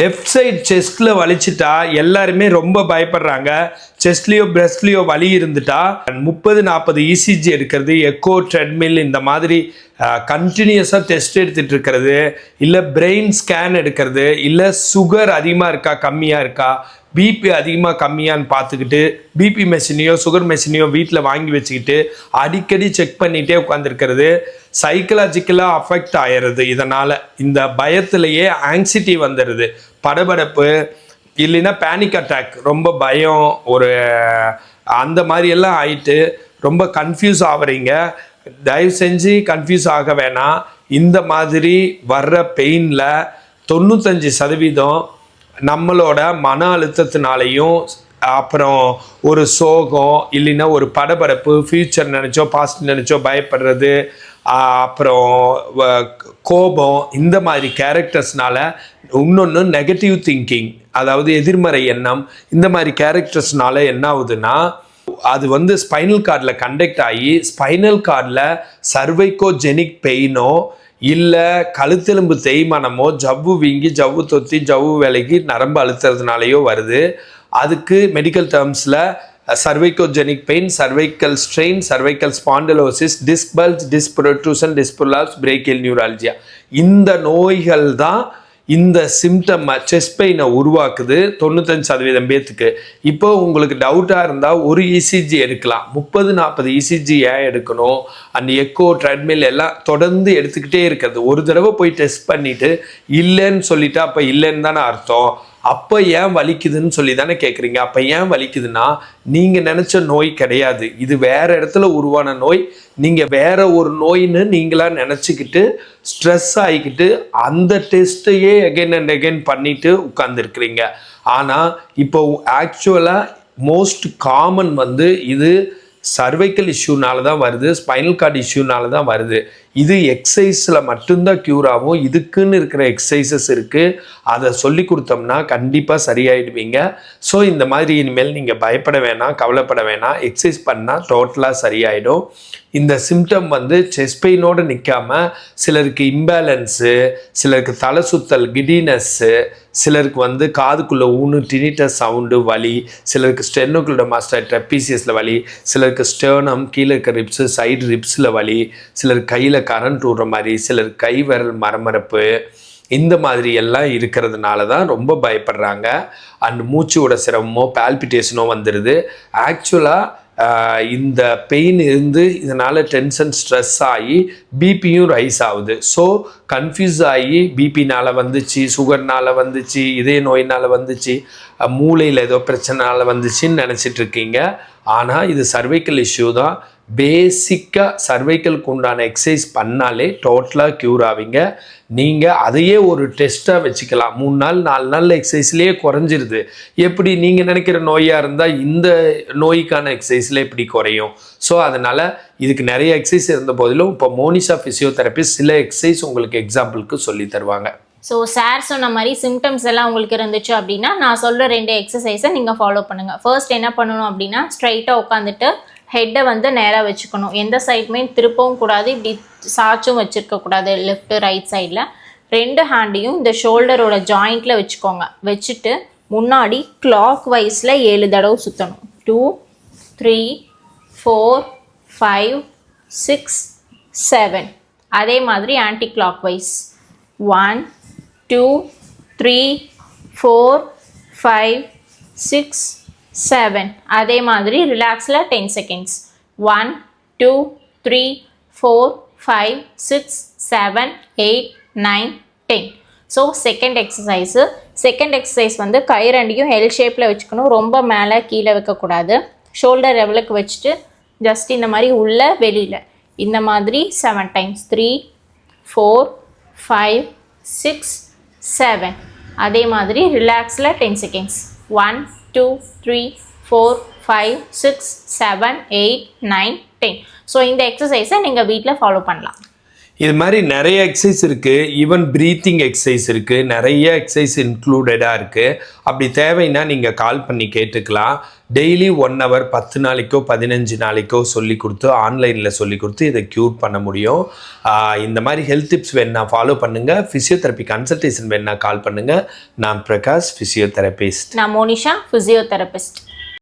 Left side செஸ்ட்ல வலிச்சிட்டா எல்லாருமே ரொம்ப பயப்படுறாங்க. செஸ்ட்லேயோ பிரஸ்ட்லேயோ வலி இருந்துட்டா. முப்பது நாற்பது இசிஜி எடுக்கிறது எக்கோ ட்ரெட்மில் இந்த மாதிரி கண்டினியூஸாக டெஸ்ட் எடுத்துகிட்டு இருக்கிறது. இல்லை பிரெயின் ஸ்கேன் எடுக்கிறது. இல்லை சுகர் அதிகமாக இருக்கா கம்மியாக இருக்கா? பிபி அதிகமாக கம்மியான்னு பார்த்துக்கிட்டு பிபி மெஷினையோ சுகர் மெஷினையோ வீட்டில் வாங்கி வச்சுக்கிட்டு அடிக்கடி செக் பண்ணிகிட்டே உட்காந்துருக்கிறது சைக்கலாஜிக்கலாக அஃபெக்ட் ஆயிடுது. இதனால் இந்த பயத்திலேயே ஆங்ஸிட்டி வந்துடுது. படபடப்பு இல்லைன்னா பேனிக் அட்டாக் ரொம்ப பயம் ஒரு அந்த மாதிரியெல்லாம் ஆயிட்டு ரொம்ப கன்ஃபியூஸ் ஆகுறீங்க தயவு செஞ்சு கன்ஃபியூஸ் ஆக வேணாம். இந்த மாதிரி வர்ற பெயினில் தொண்ணூத்தஞ்சு சதவீதம் நம்மளோட மன அழுத்தத்தினாலையும் அப்புறம் ஒரு சோகம் இல்லைன்னா ஒரு படபடப்பு ஃப்யூச்சர் நினச்சோ பாஸ்ட் நினச்சோ பயப்படுறது அப்புறம் வ- கோபம் இந்த மாதிரி கேரக்டர்ஸ்னால இன்னொன்று நெகட்டிவ் திங்கிங் அதாவது எதிர்மறை எண்ணம் இந்த மாதிரி கேரக்டர்ஸ்னால என்ன ஆகுதுன்னா அது வந்து ஸ்பைனல் கார்டில் கண்டக்ட் ஆகி ஸ்பைனல் கார்டில் சர்வைக்கோஜெனிக் பெயினோ இல்லை கழுத்தெலும்பு தேய்மானமோ ஜவ்வு வீங்கி ஜவ்வு தொத்தி ஜவ்வு விலகி நரம்பு அழுத்துறதுனாலையோ வருது. அதுக்கு medical டேர்ம்ஸில் cervicogenic pain cervical strain cervical spondylosis disc bulge disc protrusion disc prolapse brachial neuralgia இந்த நோய்கள் தான் இந்த சிம்டம் செஸ்ட் பெயினை உருவாக்குது தொண்ணூத்தஞ்சு சதவீதம் பேத்துக்கு. இப்போ உங்களுக்கு டவுட்டாக இருந்தால் ஒரு இசிஜி எடுக்கலாம். முப்பது நாற்பது இசிஜி ஏன் எடுக்கணும்? அந்த எக்கோ ட்ரெட்மில் எல்லாம் தொடர்ந்து எடுத்துக்கிட்டே இருக்கிறது. ஒரு தடவை போய் டெஸ்ட் பண்ணிவிட்டு இல்லைன்னு சொல்லிட்டா அப்போ இல்லைன்னு தானே அர்த்தம். அப்போ ஏன் வலிக்குதுன்னு சொல்லி தானே கேட்குறீங்க அப்போ ஏன் வலிக்குதுன்னா நீங்கள் நினச்ச நோய் கிடையாது. இது வேற இடத்துல உருவான நோய். நீங்கள் வேற ஒரு நோயின்னு நீங்களாக நினச்சிக்கிட்டு ஸ்ட்ரெஸ் ஆகிக்கிட்டு அந்த டெஸ்ட்டையே அகைன் அண்ட் அகைன் பண்ணிட்டு உட்காந்துருக்குறீங்க ஆனால் இப்போ ஆக்சுவலாக மோஸ்ட் காமன் வந்து இது சர்வைக்கல் இஷ்யூனால தான் வருது ஸ்பைனல் கார்டு இஷ்யூனால தான் வருது. இது எக்ஸசைஸில் மட்டும்தான் க்யூர் ஆகும். இதுக்குன்னு இருக்கிற எக்ஸசைசஸ் இருக்குது அதை சொல்லி கொடுத்தோம்னா கண்டிப்பாக சரியாயிடுவீங்க. ஸோ இந்த மாதிரி இனிமேல் நீங்கள் பயப்பட வேணாம் கவலைப்பட வேணாம். எக்ஸசைஸ் பண்ணால் டோட்டலாக சரியாயிடும். இந்த சிம்டம் வந்து செஸ்ட் பெயினோடு நிற்காம சிலருக்கு இம்பேலன்ஸு சிலருக்கு தலை சுத்தல் கிடினஸ்ஸு சிலருக்கு வந்து காதுக்குள்ளே ஊனு டினிட்ட சவுண்டு வலி சிலருக்கு ஸ்டெர்னோக்குள்ள மாஸ்டர் ட்ரெப்பீசியஸில் வலி சிலருக்கு ஸ்டேர்னம் கீழே இருக்க ரிப்ஸு சைடு ரிப்ஸில் வலி சிலருக்கு கையில் கரண்ட் விடுற மாதிரி சிலர் கை விரல் மரமரப்பு இந்த மாதிரி எல்லாம் இருக்கிறதுனால தான் ரொம்ப பயப்படுறாங்க. அண்ட் மூச்சு விட சிரமமோ பால்பிட்டேஷனோ வந்துடுது ஆக்சுவலாக இந்த பெயின் இருந்து இதனால் டென்ஷன் ஸ்ட்ரெஸ் ஆகி பிபியும் ரைஸ் ஆகுது. ஸோ கன்ஃபியூஸ் ஆகி பிபினால் வந்துச்சு சுகர்னால் வந்துச்சு இதய நோயினால் வந்துச்சு மூளையில் ஏதோ பிரச்சனைனால வந்துச்சுன்னு நினச்சிட்டு இருக்கீங்க. ஆனால் இது சர்வைக்கல் இஷ்யூ தான். பேசிக்காக சர்வைக்கலுக்கு உண்டான எக்ஸசைஸ் பண்ணாலே டோட்டலாக க்யூர் ஆவீங்க. நீங்கள் அதையே ஒரு டெஸ்ட்டாக வச்சுக்கலாம். மூணு நாள் நாலு நாள் எக்ஸசைஸ்லேயே குறைஞ்சிருது. எப்படி நீங்கள் நினைக்கிற நோயாக இருந்தால் இந்த நோய்க்கான எக்ஸசைஸில் எப்படி குறையும். ஸோ அதனால் இதுக்கு நிறைய எக்ஸசைஸ் இருந்த போதிலும் இப்போ மோனிஷா ஃபிசியோதெரபி சில எக்ஸசைஸ் உங்களுக்கு எக்ஸாம்பிளுக்கு சொல்லி தருவாங்க. ஸோ சார் சொன்ன மாதிரி சிம்டம்ஸ் எல்லாம் உங்களுக்கு இருந்துச்சு அப்படின்னா நான் சொல்கிற ரெண்டு எக்ஸசைஸை நீங்கள் ஃபாலோ பண்ணுங்கள் ஃபர்ஸ்ட் என்ன பண்ணணும் அப்படின்னா ஸ்ட்ரைட்டாக உட்காந்துட்டு ஹெட்டை வந்து நேராக வச்சுக்கணும். எந்த சைடுமே திருப்பவும் கூடாது. இப்படி சாச்சும் வச்சுருக்கக்கூடாது லெஃப்ட் ரைட் சைடில் ரெண்டு ஹேண்டையும் இந்த ஷோல்டரோட ஜாயிண்ட்டில் வச்சுக்கோங்க. வச்சுட்டு முன்னாடி கிளாக் வைஸில் ஏழு தடவை சுற்றணும் two three four five six seven அதே மாதிரி anticlockwise one two three four five six seven அதே மாதிரி ரிலாக்ஸில் ten seconds one two three four five six seven eight nine ten so second exercise second exercise வந்து கை ரெண்டையும் L ஷேப்பில் வச்சுக்கணும். ரொம்ப மேலே கீழே வைக்கக்கூடாது ஷோல்டர் லெவலுக்கு வச்சுட்டு ஜஸ்ட் இந்த மாதிரி உள்ள வெளியில். இந்த மாதிரி seven times three four five six seven அதே மாதிரி ரிலாக்ஸில் ten seconds one two three four five six seven eight nine ten so இந்த எக்ஸசைஸை நீங்கள் வீட்டில் ஃபாலோ பண்ணலாம். இது மாதிரி நிறைய எக்ஸசைஸ் இருக்குது ஈவன் ப்ரீத்திங் எக்ஸசைஸ் இருக்குது நிறைய எக்ஸசைஸ் இன்க்ளூடடாக இருக்குது அப்படி தேவைன்னா நீங்கள் கால் பண்ணி கேட்டுக்கலாம். டெய்லி ஒன் ஹவர் பத்து நாளைக்கோ பதினஞ்சு நாளைக்கோ சொல்லி கொடுத்து ஆன்லைனில் சொல்லி கொடுத்து இதை க்யூர் பண்ண முடியும். இந்த மாதிரி ஹெல்த் டிப்ஸ் வேணா ஃபாலோ பண்ணுங்கள் ஃபிசியோதெரப்பி கன்சல்டேஷன் வேணா கால் பண்ணுங்கள் நான் பிரகாஷ் ஃபிசியோதெரபிஸ்ட் நான் மோனிஷா ஃபிசியோதெரபிஸ்ட்